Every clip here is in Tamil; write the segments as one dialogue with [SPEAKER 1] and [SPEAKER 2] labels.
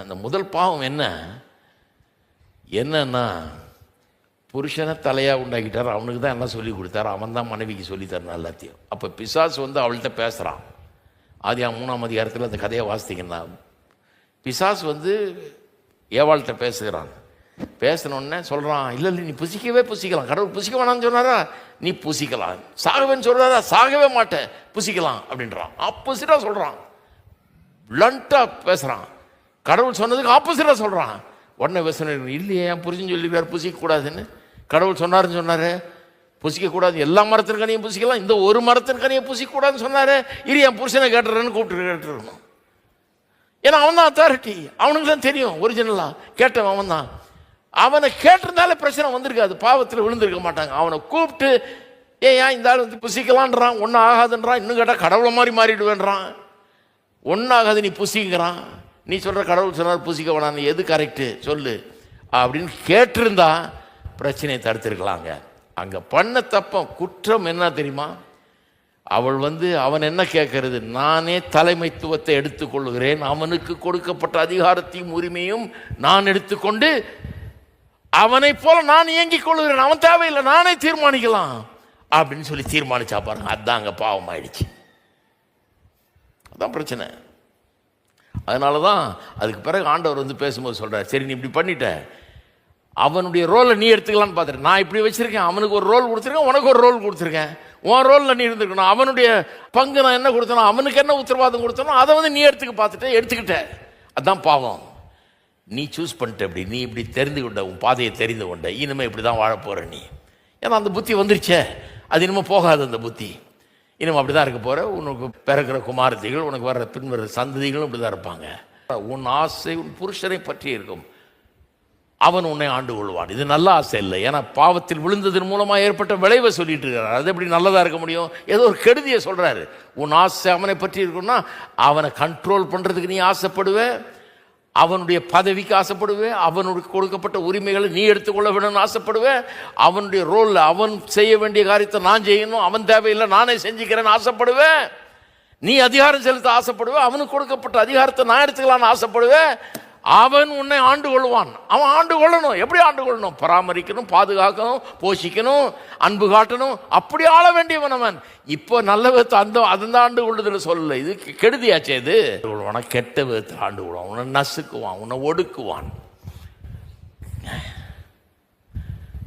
[SPEAKER 1] அந்த முதல் பாவம் என்ன? என்னன்னா புருஷனை தலையாக உண்டாக்கிட்டார். அவனுக்கு தான் என்ன சொல்லி கொடுத்தாரு? அவன் தான் மனைவிக்கு சொல்லித்தரணும் எல்லாத்தையும். அப்போ பிசாஸ் வந்து அவள்கிட்ட பேசுகிறான் ஆதி மூணாம் அதிகாரத்தில் அந்த கதையை வாசித்தீங்கன்னா பிசாஸ் வந்து ஏவாள்கிட்ட பேசுகிறான். பேசினோடனே சொல்கிறான் இல்லை இல்லை நீ புசிக்கவே புசிக்கலாம். கடவுள் புசிக்க வேணாம்னு சொன்னாரா? நீ புசிக்கலாம். சாகவேன்னு சொல்கிறாரா சாகவே மாட்டேன். புசிக்கலாம். அப்படின்றான். ஆப்போசிட்டாக சொல்கிறான் பிளண்ட்டாக பேசுகிறான் கடவுள் சொன்னதுக்கு ஆப்போசிட்டாக சொல்கிறான் உடனே விவசாயம் இல்லையே ஏன் புரிஞ்சுன்னு சொல்லிருக்கார் புசிக்கக்கூடாதுன்னு? கடவுள் சொன்னார்ன்னு சொன்னார். புசிக்கக்கூடாது. எல்லா மரத்தின் கனியும் புசிக்கலாம். இந்த ஒரு மரத்தின் கனியை புசிக்கக்கூடாதுன்னு சொன்னார். இரு என் புருஷனை கேட்டுறேன்னு கூப்பிட்டு கேட்டுருக்கணும் ஏன்னா அவன் தான் அத்தாரிட்டி அவனுக்கு தான் தெரியும் ஒரிஜினலாக கேட்டவன் அவன் தான். அவனை கேட்டிருந்தாலே பிரச்சனை வந்திருக்காது. பாவத்தில் விழுந்திருக்க மாட்டாங்க. அவனை கூப்பிட்டு ஏன் ஏன் இந்த ஆள் வந்து புசிக்கலான்றான்? ஒன்றும் ஆகாதுன்றான்? இன்னும் கேட்டால் கடவுளை மாதிரி மாறிடுவேன்றான். ஒன்றாகாது நீ புசிக்கிறான். நீ சொல்கிற கடவுள் சொன்னார் புசிக்க வேணாம் எது கரெக்டு சொல்லு. அப்படின்னு கேட்டிருந்தா பிரச்சனையை தடுத்திருக்கலாங்க. அங்கே பண்ண தப்பம் குற்றம் என்ன தெரியுமா? அவள் வந்து அவன் என்ன கேட்கறது? நானே தலைமைத்துவத்தை எடுத்துக்கொள்கிறேன் அவனுக்கு கொடுக்கப்பட்ட அதிகாரத்தையும் உரிமையும் நான் எடுத்துக்கொண்டு அவனைப் போல நான் இயங்கிக் கொள்கிறேன் அவன் தேவையில்லை நானே தீர்மானிக்கலாம் அப்படின்னு சொல்லி தீர்மானிச்சா பாருங்க அதுதான் அங்கே பாவம் ஆயிடுச்சு அதான் பிரச்சனை. அதனால தான் அதுக்கு பிறகு ஆண்டவர் வந்து பேசும்போது சொல்கிறார் சரி நீ இப்படி பண்ணிட்ட. அவனுடைய ரோலை நீ எடுத்துக்கலான்னு பார்த்துட்டு. நான் இப்படி வச்சுருக்கேன். அவனுக்கு ஒரு ரோல் கொடுத்துருக்கேன். உனக்கு ஒரு ரோல் கொடுத்துருக்கேன். உன் ரோலில் நீ இருந்திருக்கணும். அவனுடைய பங்கு நான் என்ன கொடுத்தனோ அவனுக்கு என்ன உத்தரவாதம் கொடுத்தனோ அதை வந்து நீ எடுத்துக்க பார்த்துட்டு எடுத்துக்கிட்ட. அதுதான் பாவம். நீ சூஸ் பண்ணிட்ட இப்படி. நீ இப்படி தெரிந்து கொண்ட உன் பாதையை தெரிந்து கொண்ட இனிமேல் இப்படி தான் வாழப்போகிற போகிற நீ. ஏன்னா அந்த புத்தி வந்துருச்சே. அது இனிமேல் போகாது அந்த புத்தி. இன்னும் அப்படி தான் இருக்க போகிற உனக்கு பிறக்கிற குமாரத்திகள் உனக்கு வர்ற பின்வர சந்ததிகளும் இப்படி தான் இருப்பாங்க. உன் ஆசை உன் புருஷனை பற்றி இருக்கும். அவன் உன்னை ஆண்டு கொள்வான். இது நல்ல ஆசை இல்லை. ஏன்னா பாவத்தில் விழுந்ததன் மூலமாக ஏற்பட்ட விளைவை சொல்லிட்டு இருக்கிறார் அது எப்படி நல்லதாக இருக்க முடியும்? ஏதோ ஒரு கெடுதியை சொல்கிறாரு உன் ஆசை அவனை பற்றி இருக்குன்னா அவனை கண்ட்ரோல் பண்ணுறதுக்கு நீ ஆசைப்படுவேன் அவனுடைய பதவிக்கு ஆசைப்படுவேன் அவனுக்கு கொடுக்கப்பட்ட உரிமைகளை நீ எடுத்துக்கொள்ள வேணும்னு ஆசைப்படுவேன் அவனுடைய ரோலில் அவன் செய்ய வேண்டிய காரியத்தை நான் செய்யணும் அவன் தேவையில்லை நானே செஞ்சுக்கிறேன்னு ஆசைப்படுவேன். நீ அதிகாரம் செலுத்த ஆசைப்படுவேன் அவனுக்கு கொடுக்கப்பட்ட அதிகாரத்தை நான் எடுத்துக்கலான்னு ஆசைப்படுவேன். அவன் உன்னை ஆண்டு கொள்வான். அவன் ஆண்டு கொள்ளணும். எப்படி ஆண்டு கொள்ளணும்? பராமரிக்கணும் பாதுகாக்கணும் போஷிக்கணும் அன்பு காட்டணும். அப்படி ஆள வேண்டியவன் அவன். இப்போ நல்ல விதத்தை அந்த அந்த ஆண்டு கொள்ளுதல் சொல்லல. இது கெடுதியாச்சே இது? உன கெட்ட விதத்தில் ஆண்டு கொள்வான். உன்னை நசுக்குவான். உன்னை ஒடுக்குவான்.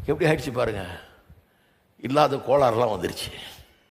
[SPEAKER 1] எப்படி ஆயிடுச்சு பாருங்க. இல்லாத கோளாறுலாம் வந்துருச்சு.